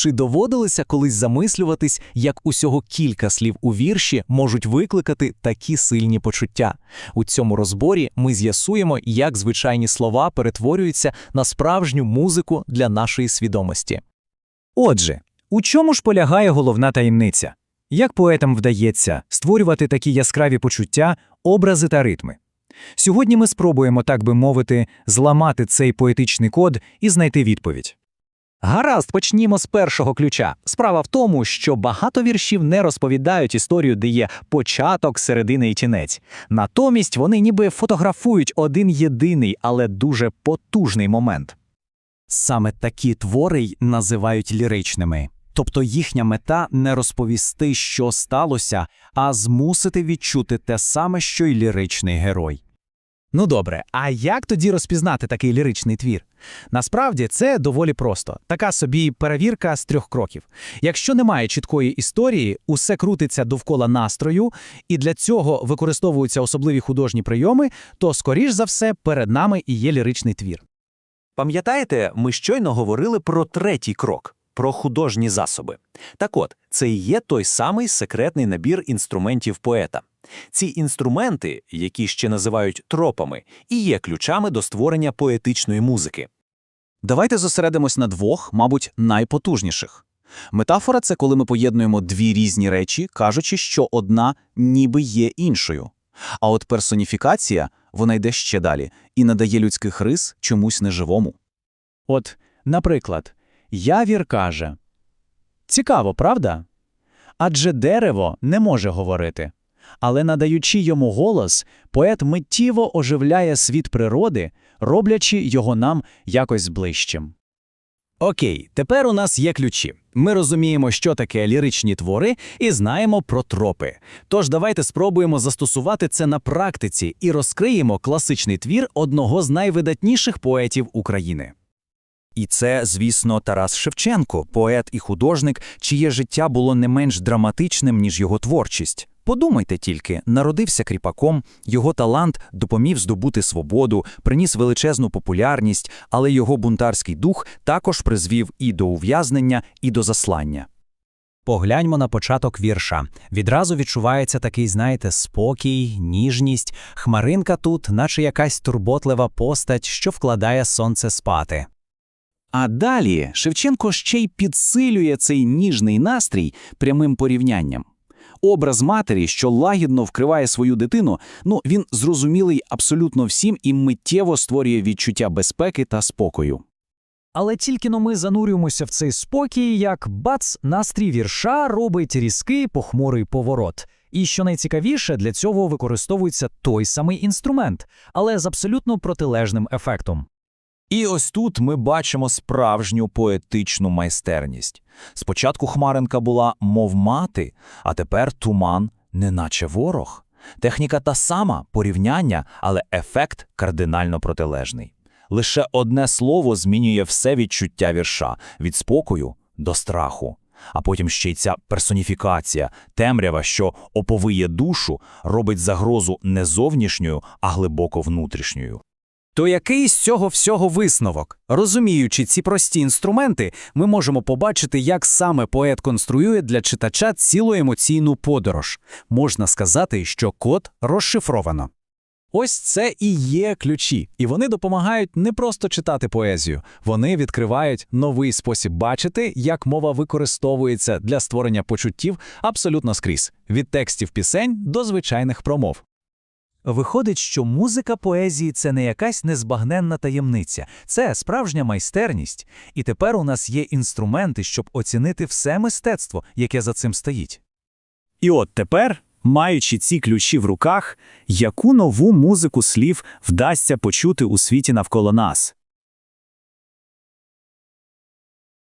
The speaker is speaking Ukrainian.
Чи доводилося колись замислюватись, як усього кілька слів у вірші можуть викликати такі сильні почуття? У цьому розборі ми з'ясуємо, як звичайні слова перетворюються на справжню музику для нашої свідомості. Отже, у чому ж полягає головна таємниця? Як поетам вдається створювати такі яскраві почуття, образи та ритми? Сьогодні ми спробуємо, так би мовити, зламати цей поетичний код і знайти відповідь. Гаразд, почнімо з першого ключа. Справа в тому, що багато віршів не розповідають історію, де є початок, середина і кінець. Натомість вони ніби фотографують один єдиний, але дуже потужний момент. Саме такі твори й називають ліричними. Тобто їхня мета не розповісти, що сталося, а змусити відчути те саме, що й ліричний герой. Ну добре, а як тоді розпізнати такий ліричний твір? Насправді це доволі просто. Така собі перевірка з трьох кроків. Якщо немає чіткої історії, усе крутиться довкола настрою, і для цього використовуються особливі художні прийоми, то, скоріш за все, перед нами і є ліричний твір. Пам'ятаєте, ми щойно говорили про третій крок про художні засоби. Так от, це і є той самий секретний набір інструментів поета. Ці інструменти, які ще називають тропами, і є ключами до створення поетичної музики. Давайте зосередимось на двох, мабуть, найпотужніших. Метафора це коли ми поєднуємо дві різні речі, кажучи, що одна ніби є іншою. А от персоніфікація, вона йде ще далі і надає людських рис чомусь неживому. От, наприклад, Явір каже Цікаво, правда? Адже дерево не може говорити. Але надаючи йому голос, поет миттєво оживляє світ природи, роблячи його нам якось ближчим. Окей, тепер у нас є ключі. Ми розуміємо, що таке ліричні твори, і знаємо про тропи. Тож давайте спробуємо застосувати це на практиці і розкриємо класичний твір одного з найвидатніших поетів України. І це, звісно, Тарас Шевченко, поет і художник, чиє життя було не менш драматичним, ніж його творчість. Подумайте тільки, народився кріпаком, його талант допоміг здобути свободу, приніс величезну популярність, але його бунтарський дух також призвів і до ув'язнення, і до заслання. Погляньмо на початок вірша. Відразу відчувається такий, знаєте, спокій, ніжність. Хмаринка тут, наче якась турботлива постать, що вкладає сонце спати. А далі Шевченко ще й підсилює цей ніжний настрій прямим порівнянням. Образ матері, що лагідно вкриває свою дитину, ну він зрозумілий абсолютно всім і миттєво створює відчуття безпеки та спокою. Але тільки но ми занурюємося в цей спокій, як бац, настрій вірша робить різкий похмурий поворот. І що найцікавіше, для цього використовується той самий інструмент, але з абсолютно протилежним ефектом. І ось тут ми бачимо справжню поетичну майстерність. Спочатку Хмаренка була мов мати, а тепер туман, неначе ворог. Техніка та сама порівняння, але ефект кардинально протилежний. Лише одне слово змінює все відчуття вірша від спокою до страху. А потім ще й ця персоніфікація, темрява, що оповиє душу, робить загрозу не зовнішньою, а глибоко внутрішньою. То який з цього всього висновок? Розуміючи ці прості інструменти, ми можемо побачити, як саме поет конструює для читача цілу емоційну подорож. Можна сказати, що код розшифровано. Ось це і є ключі, і вони допомагають не просто читати поезію, вони відкривають новий спосіб бачити, як мова використовується для створення почуттів абсолютно скрізь від текстів пісень до звичайних промов. Виходить, що музика поезії це не якась незбагненна таємниця, це справжня майстерність. І тепер у нас є інструменти, щоб оцінити все мистецтво, яке за цим стоїть. І от тепер, маючи ці ключі в руках, яку нову музику слів вдасться почути у світі навколо нас?